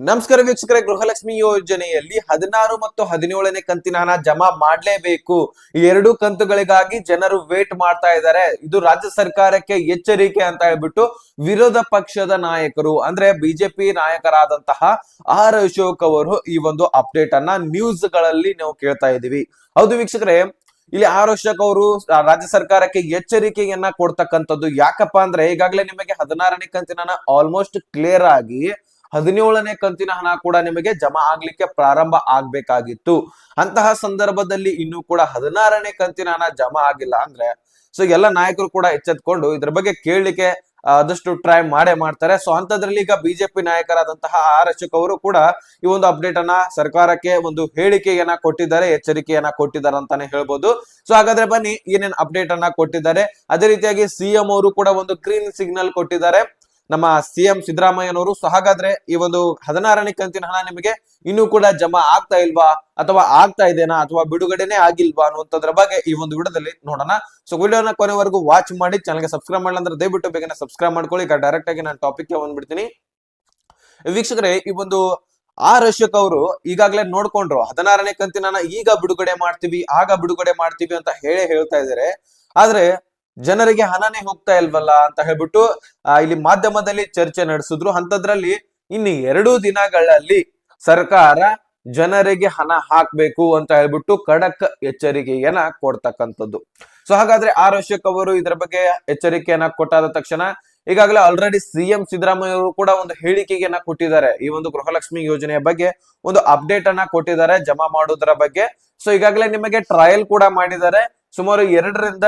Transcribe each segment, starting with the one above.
ನಮಸ್ಕಾರ ವೀಕ್ಷಕರೇ, ಗೃಹಲಕ್ಷ್ಮಿ ಯೋಜನೆಯಲ್ಲಿ ಹದಿನಾರು ಮತ್ತು ಹದಿನೇಳನೇ ಕಂತಿನ ಹಣ ಜಮಾ ಮಾಡಲೇಬೇಕು. ಎರಡು ಕಂತುಗಳಿಗಾಗಿ ಜನರು ವೇಟ್ ಮಾಡ್ತಾ ಇದ್ದಾರೆ. ಇದು ರಾಜ್ಯ ಸರ್ಕಾರಕ್ಕೆ ಎಚ್ಚರಿಕೆ ಅಂತ ಹೇಳ್ಬಿಟ್ಟು ವಿರೋಧ ಪಕ್ಷದ ನಾಯಕರು, ಅಂದ್ರೆ ಬಿಜೆಪಿ ನಾಯಕರಾದಂತಹ ಆರ್ ಅಶೋಕ್ ಅವರು ಈ ಒಂದು ಅಪ್ಡೇಟ್ ಅನ್ನ ನ್ಯೂಸ್ಗಳಲ್ಲಿ ನಾವು ಕೇಳ್ತಾ ಇದೀವಿ ಹೌದು ವೀಕ್ಷಕರೇ, ಇಲ್ಲಿ ಆರ್ ಅಶೋಕ್ ಅವರು ರಾಜ್ಯ ಸರ್ಕಾರಕ್ಕೆ ಎಚ್ಚರಿಕೆಯನ್ನ ಕೊಡ್ತಕ್ಕಂಥದ್ದು ಯಾಕಪ್ಪ ಅಂದ್ರೆ ಈಗಾಗಲೇ ನಿಮಗೆ ಹದಿನಾರನೇ ಕಂತಿನ ಆಲ್ಮೋಸ್ಟ್ ಕ್ಲಿಯರ್ ಆಗಿ ಹದಿನೇಳನೇ ಕಂತಿನ ಹಣ ಕೂಡ ನಿಮಗೆ ಜಮಾ ಆಗ್ಲಿಕ್ಕೆ ಪ್ರಾರಂಭ ಆಗ್ಬೇಕಾಗಿತ್ತು. ಅಂತಹ ಸಂದರ್ಭದಲ್ಲಿ ಇನ್ನು ಕೂಡ ಹದಿನಾರನೇ ಕಂತಿನ ಹಣ ಜಮಾ ಆಗಿಲ್ಲ ಅಂದ್ರೆ, ಸೊ ಎಲ್ಲ ನಾಯಕರು ಕೂಡ ಎಚ್ಚೆತ್ಕೊಂಡು ಇದ್ರ ಬಗ್ಗೆ ಕೇಳಲಿಕ್ಕೆ ಆದಷ್ಟು ಟ್ರೈ ಮಾಡೇ ಮಾಡ್ತಾರೆ. ಸೊ ಅಂತದ್ರಲ್ಲಿ ಈಗ ಬಿಜೆಪಿ ನಾಯಕರಾದಂತಹ ಆರ್ ಅಶೋಕ್ ಅವರು ಕೂಡ ಈ ಒಂದು ಅಪ್ಡೇಟ್ ಅನ್ನ ಸರ್ಕಾರಕ್ಕೆ ಒಂದು ಹೇಳಿಕೆಯನ್ನ ಕೊಟ್ಟಿದ್ದಾರೆ, ಎಚ್ಚರಿಕೆಯನ್ನ ಕೊಟ್ಟಿದ್ದಾರೆ ಅಂತಾನೆ ಹೇಳ್ಬೋದು. ಸೊ ಹಾಗಾದ್ರೆ ಬನ್ನಿ ಏನೇನ್ ಅಪ್ಡೇಟ್ ಅನ್ನ ಕೊಟ್ಟಿದ್ದಾರೆ. ಅದೇ ರೀತಿಯಾಗಿ ಸಿಎಂ ಅವರು ಕೂಡ ಒಂದು ಗ್ರೀನ್ ಸಿಗ್ನಲ್ ಕೊಟ್ಟಿದ್ದಾರೆ. ನಮ್ಮ ಸಿಎಂ ಸಿದ್ದರಾಮಯ್ಯನವರು. ಸೊ ಹಾಗಾದ್ರೆ ಈ ಒಂದು ಹದಿನಾರನೇ ಕಂತಿನ ಹಣ ನಿಮಗೆ ಇನ್ನೂ ಕೂಡ ಜಮಾ ಆಗ್ತಾ ಇಲ್ವಾ? ಅಥವಾ ಆಗ್ತಾ ಇದೆನಾ? ಅಥವಾ ಬಿಡುಗಡೆನೆ ಆಗಿಲ್ವಾ? ಅನ್ನುವಂಥದ್ರ ಬಗ್ಗೆ ಈ ಒಂದು ವಿಡಿಯೋದಲ್ಲಿ ನೋಡೋಣ. ಸೊ ವಿಡಿಯೋನ ಕೊನೆವರೆಗೂ ವಾಚ್ ಮಾಡಿ ಚಾನಲ್ಗೆ ಸಬ್ಸ್ಕ್ರೈಬ್ ಮಾಡಲ್ಲ ಅಂದ್ರೆ ದಯವಿಟ್ಟು ಬೇಗನೆ ಸಬ್ಸ್ಕ್ರೈಬ್ ಮಾಡ್ಕೊಳ್ಳಿ. ಈಗ ಡೈರೆಕ್ಟ್ ಆಗಿ ನಾನು ಟಾಪಿಕ್ಗೆ ಬಂದ್ಬಿಡ್ತೀನಿ. ವೀಕ್ಷಕರೇ, ಈ ಒಂದು ಆರ್ ಅಶೋಕ್ ಅವರು ಈಗಾಗಲೇ ನೋಡ್ಕೊಂಡ್ರು, ಹದಿನಾರನೇ ಕಂತಿನ ಈಗ ಬಿಡುಗಡೆ ಮಾಡ್ತೀವಿ, ಆಗ ಬಿಡುಗಡೆ ಮಾಡ್ತೀವಿ ಅಂತ ಹೇಳೇ ಹೇಳ್ತಾ ಇದಾರೆ ಆದ್ರೆ ಜನರಿಗೆ ಹಣನೇ ಹೋಗ್ತಾ ಇಲ್ವಲ್ಲ ಅಂತ ಹೇಳ್ಬಿಟ್ಟು ಇಲ್ಲಿ ಮಾಧ್ಯಮದಲ್ಲಿ ಚರ್ಚೆ ನಡೆಸಿದ್ರು. ಅಂತದ್ರಲ್ಲಿ ಇನ್ನು ಎರಡು ದಿನಗಳಲ್ಲಿ ಸರ್ಕಾರ ಜನರಿಗೆ ಹಣ ಹಾಕ್ಬೇಕು ಅಂತ ಹೇಳ್ಬಿಟ್ಟು ಖಡಕ್ ಎಚ್ಚರಿಕೆಯನ್ನ ಕೊಡ್ತಕ್ಕಂಥದ್ದು. ಸೊ, ಹಾಗಾದ್ರೆ ಆರ್ ಅಶೋಕ್ ಅವರು ಇದರ ಬಗ್ಗೆ ಎಚ್ಚರಿಕೆಯನ್ನ ಕೊಟ್ಟಾದ ತಕ್ಷಣ ಈಗಾಗಲೇ ಆಲ್ರೆಡಿ ಸಿಎಂ ಸಿದ್ದರಾಮಯ್ಯ ಅವರು ಕೂಡ ಒಂದು ಹೇಳಿಕೆಯನ್ನ ಕೊಟ್ಟಿದ್ದಾರೆ. ಈ ಒಂದು ಗೃಹಲಕ್ಷ್ಮಿ ಯೋಜನೆಯ ಬಗ್ಗೆ ಒಂದು ಅಪ್ಡೇಟ್ ಅನ್ನ ಕೊಟ್ಟಿದ್ದಾರೆ ಜಮಾ ಮಾಡೋದ್ರ ಬಗ್ಗೆ. ಸೊ, ಈಗಾಗಲೇ ನಿಮಗೆ ಟ್ರಯಲ್ ಕೂಡ ಮಾಡಿದ್ದಾರೆ. ಸುಮಾರು ಎರಡರಿಂದ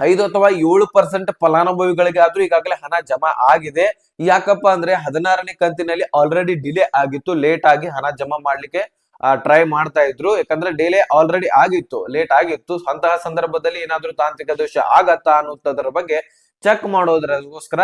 ಐದು ಅಥವಾ ಏಳು ಪರ್ಸೆಂಟ್ ಫಲಾನುಭವಿಗಳಿಗೆ ಆದ್ರೂ ಈಗಾಗಲೇ ಹಣ ಜಮಾ ಆಗಿದೆ. ಯಾಕಪ್ಪ ಅಂದ್ರೆ ಹದಿನಾರನೇ ಕಂತಿನಲ್ಲಿ ಆಲ್ರೆಡಿ ಡಿಲೇ ಆಗಿತ್ತು. ಲೇಟ್ ಆಗಿ ಹಣ ಜಮಾ ಮಾಡ್ಲಿಕ್ಕೆ ಟ್ರೈ ಮಾಡ್ತಾ ಇದ್ರು. ಯಾಕಂದ್ರೆ ಡಿಲೇ ಆಲ್ರೆಡಿ ಆಗಿತ್ತು. ಲೇಟ್ ಆಗಿತ್ತು. ಅಂತಹ ಸಂದರ್ಭದಲ್ಲಿ ಏನಾದ್ರೂ ತಾಂತ್ರಿಕ ದೋಷ ಆಗತ್ತಾ ಅನ್ನೋದ್ರ ಬಗ್ಗೆ ಚೆಕ್ ಮಾಡೋದ್ರಗೋಸ್ಕರ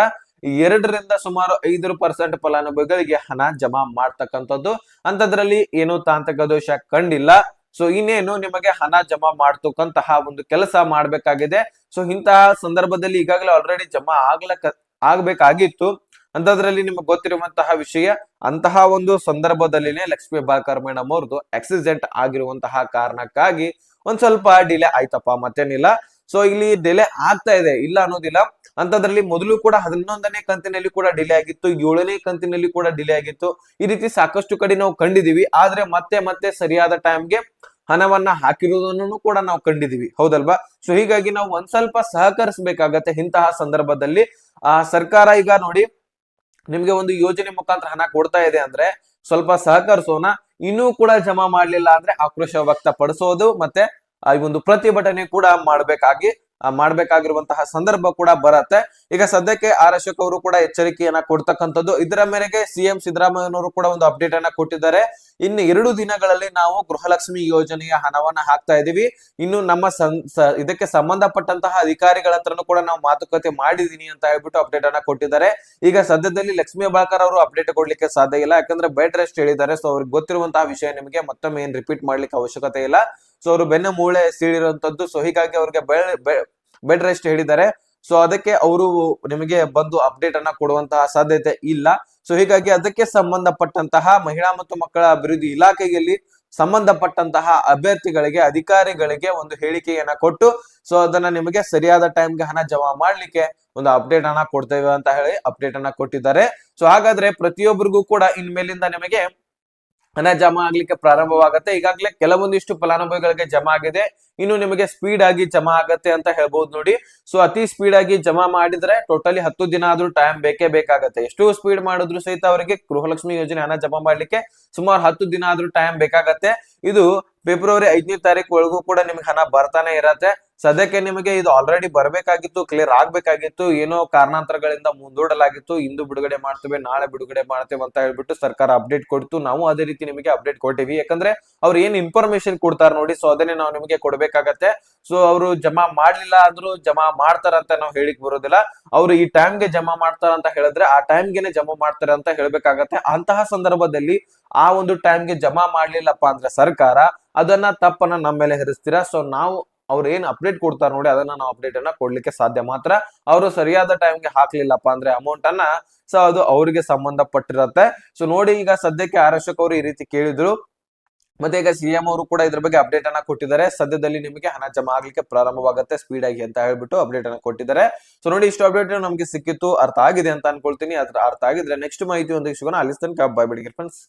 ಎರಡರಿಂದ ಸುಮಾರು ಐದು ಪರ್ಸೆಂಟ್ ಫಲಾನುಭವಿಗಳಿಗೆ ಹಣ ಜಮಾ ಮಾಡ್ತಕ್ಕಂಥದ್ದು. ಅಂತದ್ರಲ್ಲಿ ಏನು ತಾಂತ್ರಿಕ ದೋಷ ಕಂಡಿಲ್ಲ. ಸೊ ಇನ್ನೇನು ನಿಮಗೆ ಹಣ ಜಮಾ ಮಾಡ್ತಕ್ಕಂತಹ ಒಂದು ಕೆಲಸ ಮಾಡ್ಬೇಕಾಗಿದೆ. ಸೊ ಇಂತಹ ಸಂದರ್ಭದಲ್ಲಿ ಈಗಾಗಲೇ ಆಲ್ರೆಡಿ ಜಮಾ ಆಗ್ಲಕ್ಕ, ಆಗ್ಬೇಕಾಗಿತ್ತು. ಅಂತದ್ರಲ್ಲಿ ನಿಮಗೆ ಗೊತ್ತಿರುವಂತಹ ವಿಷಯ, ಅಂತಹ ಒಂದು ಸಂದರ್ಭದಲ್ಲಿನೇ ಲಕ್ಷ್ಮೀ ಬಾಕರ್ ಮೇಡಮ್ ಅವ್ರದ್ದು ಆಕ್ಸಿಡೆಂಟ್ ಆಗಿರುವಂತಹ ಕಾರಣಕ್ಕಾಗಿ ಒಂದ್ ಸ್ವಲ್ಪ ಡಿಲೇ ಆಯ್ತಪ್ಪ ಮತ್ತೇನಿಲ್ಲ. ಸೊ ಇಲ್ಲಿ ಡಿಲೇ ಆಗ್ತಾ ಇದೆ. ಇಲ್ಲ ಅನ್ನೋದಿಲ್ಲ. ಅಂತದ್ರಲ್ಲಿ ಮೊದಲು ಕೂಡ ಹನ್ನೊಂದನೇ ಕಂತಿನಲ್ಲಿ ಕೂಡ ಡಿಲೇ ಆಗಿತ್ತು, ಏಳನೇ ಕಂತಿನಲ್ಲಿ ಕೂಡ ಡಿಲೇ ಆಗಿತ್ತು. ಈ ರೀತಿ ಸಾಕಷ್ಟು ಕಡೆ ನಾವು ಕಂಡಿದೀವಿ ಆದ್ರೆ ಮತ್ತೆ ಮತ್ತೆ ಸರಿಯಾದ ಟೈಮ್ಗೆ ಹಣವನ್ನ ಹಾಕಿರುವುದನ್ನು ಕೂಡ ನಾವು ಕಂಡಿದೀವಿ ಹೌದಲ್ವಾ? ಸೊ ಹೀಗಾಗಿ ನಾವು ಒಂದ್ ಸ್ವಲ್ಪ ಸಹಕರಿಸಬೇಕಾಗತ್ತೆ ಇಂತಹ ಸಂದರ್ಭದಲ್ಲಿ. ಆ, ಸರ್ಕಾರ ಈಗ ನೋಡಿ ನಿಮ್ಗೆ ಒಂದು ಯೋಜನೆ ಮುಖಾಂತರ ಹಣ ಕೊಡ್ತಾ ಇದೆ ಅಂದ್ರೆ ಸ್ವಲ್ಪ ಸಹಕರಿಸೋಣ. ಇನ್ನೂ ಕೂಡ ಜಮಾ ಮಾಡ್ಲಿಲ್ಲ ಅಂದ್ರೆ ಆಕ್ರೋಶ ವ್ಯಕ್ತಪಡಿಸೋದು ಮತ್ತೆ ಈ ಒಂದು ಪ್ರತಿಭಟನೆ ಕೂಡ ಮಾಡ್ಬೇಕಾಗಿ ಮಾಡ್ಬೇಕಾಗಿರುವಂತಹ ಸಂದರ್ಭ ಕೂಡ ಬರತ್ತೆ. ಈಗ ಸದ್ಯಕ್ಕೆ ಆರ್ ಅಶೋಕ್ ಅವರು ಕೂಡ ಎಚ್ಚರಿಕೆಯನ್ನ ಕೊಡ್ತಕ್ಕಂಥದ್ದು. ಇದರ ಮೇರೆಗೆ ಸಿಎಂ ಸಿದ್ದರಾಮಯ್ಯನವರು ಕೂಡ ಒಂದು ಅಪ್ಡೇಟ್ ಅನ್ನ ಕೊಟ್ಟಿದ್ದಾರೆ. ಇನ್ನು ಎರಡು ದಿನಗಳಲ್ಲಿ ನಾವು ಗೃಹಲಕ್ಷ್ಮಿ ಯೋಜನೆಯ ಹಣವನ್ನ ಹಾಕ್ತಾ ಇದೀವಿ ಇನ್ನು ನಮ್ಮ ಇದಕ್ಕೆ ಸಂಬಂಧಪಟ್ಟಂತಹ ಅಧಿಕಾರಿಗಳ ಹತ್ರನೂ ಕೂಡ ನಾವು ಮಾತುಕತೆ ಮಾಡಿದೀನಿ ಅಂತ ಹೇಳ್ಬಿಟ್ಟು ಅಪ್ಡೇಟ್ ಅನ್ನ ಕೊಟ್ಟಿದ್ದಾರೆ. ಈಗ ಸದ್ಯದಲ್ಲಿ ಲಕ್ಷ್ಮೀ ಬಾಕರ್ ಅವರು ಅಪ್ಡೇಟ್ ಕೊಡ್ಲಿಕ್ಕೆ ಸಾಧ್ಯ ಇಲ್ಲ. ಯಾಕಂದ್ರೆ ಬೆಡ್ ರೆಸ್ಟ್ ಹೇಳಿದ್ದಾರೆ. ಸೊ ಅವ್ರಿಗೆ ಗೊತ್ತಿರುವಂತಹ ವಿಷಯ ನಿಮಗೆ ಮತ್ತೊಮ್ಮೆ ಏನ್ ರಿಪೀಟ್ ಮಾಡ್ಲಿಕ್ಕೆ ಅವಶ್ಯಕತೆ ಇಲ್ಲ. ಸೊ ಅವರು ಬೆನ್ನ ಮೂಳೆ ಸೀಳಿರುವಂತದ್ದು. ಸೊ ಹೀಗಾಗಿ ಅವ್ರಿಗೆ ಬೆಡ್ ರೆಸ್ಟ್ ಹೇಳಿದ್ದಾರೆ. ಸೊ ಅದಕ್ಕೆ ಅವರು ನಿಮಗೆ ಬಂದು ಅಪ್ಡೇಟ್ ಅನ್ನ ಕೊಡುವಂತಹ ಸಾಧ್ಯತೆ ಇಲ್ಲ. ಸೊ ಹೀಗಾಗಿ ಅದಕ್ಕೆ ಸಂಬಂಧಪಟ್ಟಂತಹ ಮಹಿಳಾ ಮತ್ತು ಮಕ್ಕಳ ಅಭಿವೃದ್ಧಿ ಇಲಾಖೆಯಲ್ಲಿ ಸಂಬಂಧಪಟ್ಟಂತಹ ಅಭ್ಯರ್ಥಿಗಳಿಗೆ, ಅಧಿಕಾರಿಗಳಿಗೆ ಒಂದು ಹೇಳಿಕೆಯನ್ನ ಕೊಟ್ಟು ಸೊ ಅದನ್ನ ನಿಮಗೆ ಸರಿಯಾದ ಟೈಮ್ಗೆ ಹಣ ಜಮಾ ಮಾಡ್ಲಿಕ್ಕೆ ಒಂದು ಅಪ್ಡೇಟ್ ಅನ್ನ ಕೊಡ್ತೇವೆ ಅಂತ ಹೇಳಿ ಅಪ್ಡೇಟ್ ಅನ್ನ ಕೊಟ್ಟಿದ್ದಾರೆ. ಸೊ ಹಾಗಾದ್ರೆ ಪ್ರತಿಯೊಬ್ಬರಿಗೂ ಕೂಡ ಇನ್ಮೇಲಿಂದ ನಿಮಗೆ ಹಣ ಜಮಾ ಆಗ್ಲಿಕ್ಕೆ ಪ್ರಾರಂಭವಾಗುತ್ತೆ. ಈಗಾಗಲೇ ಕೆಲವೊಂದಿಷ್ಟು ಫಲಾನುಭವಿಗಳಿಗೆ ಜಮಾ ಆಗಿದೆ. ಇನ್ನು ನಿಮಗೆ ಸ್ಪೀಡ್ ಆಗಿ ಜಮಾ ಆಗತ್ತೆ ಅಂತ ಹೇಳ್ಬಹುದು ನೋಡಿ. ಸೊ ಅತಿ ಸ್ಪೀಡ್ ಆಗಿ ಜಮಾ ಮಾಡಿದ್ರೆ ಟೋಟಲಿ ಹತ್ತು ದಿನ ಆದ್ರೂ ಟೈಮ್ ಬೇಕೇ ಬೇಕಾಗತ್ತೆ. ಎಷ್ಟು ಸ್ಪೀಡ್ ಮಾಡಿದ್ರು ಸಹಿತ ಅವರಿಗೆ ಗೃಹಲಕ್ಷ್ಮಿ ಯೋಜನೆ ಹಣ ಜಮಾ ಮಾಡ್ಲಿಕ್ಕೆ ಸುಮಾರು ಹತ್ತು ದಿನ ಆದ್ರೂ ಟೈಮ್ ಬೇಕಾಗತ್ತೆ. ಇದು ಫೆಬ್ರವರಿ ಐದನೇ ತಾರೀಕು ಒಳಗೂ ಕೂಡ ನಿಮ್ಗೆ ಹಣ ಬರ್ತಾನೆ ಇರತ್ತೆ. ಸದ್ಯಕ್ಕೆ ನಿಮಗೆ ಇದು ಆಲ್ರೆಡಿ ಬರಬೇಕಾಗಿತ್ತು ಕ್ಲಿಯರ್ ಆಗ್ಬೇಕಾಗಿತ್ತು, ಏನೋ ಕಾರಣಾಂತರಗಳಿಂದ ಮುಂದೂಡಲಾಗಿತ್ತು, ಇಂದು ಬಿಡುಗಡೆ ಮಾಡ್ತೇವೆ, ನಾಳೆ ಬಿಡುಗಡೆ ಮಾಡ್ತೇವೆ ಅಂತ ಹೇಳ್ಬಿಟ್ಟು ಸರ್ಕಾರ ಅಪ್ಡೇಟ್ ಕೊಡ್ತು. ನಾವು ಅದೇ ರೀತಿ ನಿಮಗೆ ಅಪ್ಡೇಟ್ ಕೊಟ್ಟಿವಿ. ಯಾಕಂದ್ರೆ ಅವ್ರು ಏನ್ ಇನ್ಫಾರ್ಮೇಶನ್ ಕೊಡ್ತಾರೆ ನೋಡಿ ಸೊ ಅದನ್ನೇ ನಾವು ನಿಮಗೆ ಕೊಡ್ಬೇಕಾಗತ್ತೆ. ಸೊ ಅವರು ಜಮಾ ಮಾಡ್ಲಿಲ್ಲ ಅಂದ್ರು ಜಮಾ ಮಾಡ್ತಾರಂತ ನಾವು ಹೇಳಿಕ್ ಬರೋದಿಲ್ಲ. ಅವ್ರು ಈ ಟೈಮ್ಗೆ ಜಮಾ ಮಾಡ್ತಾರ ಅಂತ ಹೇಳಿದ್ರೆ ಆ ಟೈಮ್ಗೆನೆ ಜಮಾ ಮಾಡ್ತಾರೆ ಅಂತ ಹೇಳ್ಬೇಕಾಗತ್ತೆ. ಅಂತಹ ಸಂದರ್ಭದಲ್ಲಿ ಆ ಒಂದು ಟೈಮ್ಗೆ ಜಮಾ ಮಾಡ್ಲಿಲ್ಲಪ್ಪ ಅಂದ್ರೆ ಸರ್ಕಾರ, ಅದನ್ನ ತಪ್ಪನ್ನ ನಮ್ಮ ಮೇಲೆ ಹೆರಿಸ್ತೀರಾ ಸೊ ನಾವು ಅವ್ರು ಏನ್ ಅಪ್ಡೇಟ್ ಕೊಡ್ತಾರ ನೋಡಿ, ಅದನ್ನ ನಾವು ಅಪ್ಡೇಟ್ ಅನ್ನ ಕೊಡ್ಲಿಕ್ಕೆ ಸಾಧ್ಯ. ಮಾತ್ರ ಅವರು ಸರಿಯಾದ ಟೈಮ್ಗೆ ಹಾಕ್ಲಿಲ್ಲಪ್ಪ ಅಂದ್ರೆ ಅಮೌಂಟ್ ಅನ್ನ ಸೊ ಅದು ಅವರಿಗೆ ಸಂಬಂಧಪಟ್ಟಿರತ್ತೆ. ಸೊ ನೋಡಿ ಈಗ ಸದ್ಯಕ್ಕೆ ಆರಕ್ಷಕ ಅವರು ಈ ರೀತಿ ಕೇಳಿದ್ರು. ಮತ್ತೆ ಈಗ ಸಿಎಂ ಅವರು ಕೂಡ ಇದ್ರ ಬಗ್ಗೆ ಅಪ್ಡೇಟ್ ಅನ್ನ ಕೊಟ್ಟಿದ್ದಾರೆ. ಸದ್ಯದಲ್ಲಿ ನಿಮಗೆ ಹಣ ಜಮಾ ಆಗ್ಲಿಕ್ಕೆ ಪ್ರಾರಂಭವಾಗುತ್ತೆ ಸ್ಪೀಡ್ ಆಗಿ ಅಂತ ಹೇಳ್ಬಿಟ್ಟು ಅಪ್ಡೇಟ್ ಅನ್ನ ಕೊಟ್ಟಿದ್ದಾರೆ. ಸೊ ನೋಡಿ ಇಷ್ಟು ಅಪ್ಡೇಟ್ ನಮಗೆ ಸಿಕ್ಕಿತ್ತು, ಅರ್ಥ ಆಗಿದೆ ಅಂತ ಅನ್ಕೊಳ್ತೀನಿ. ಅದ್ರ ಅರ್ಥ ಆಗಿದ್ರೆ ನೆಕ್ಸ್ಟ್ ಮಾಹಿತಿ ಒಂದಿಗೆ ಶುಗನ ಅಲ್ಲಿ ತನಕ ಬಾಯ್ ಬಿಡಿ ಫ್ರೆಂಡ್ಸ್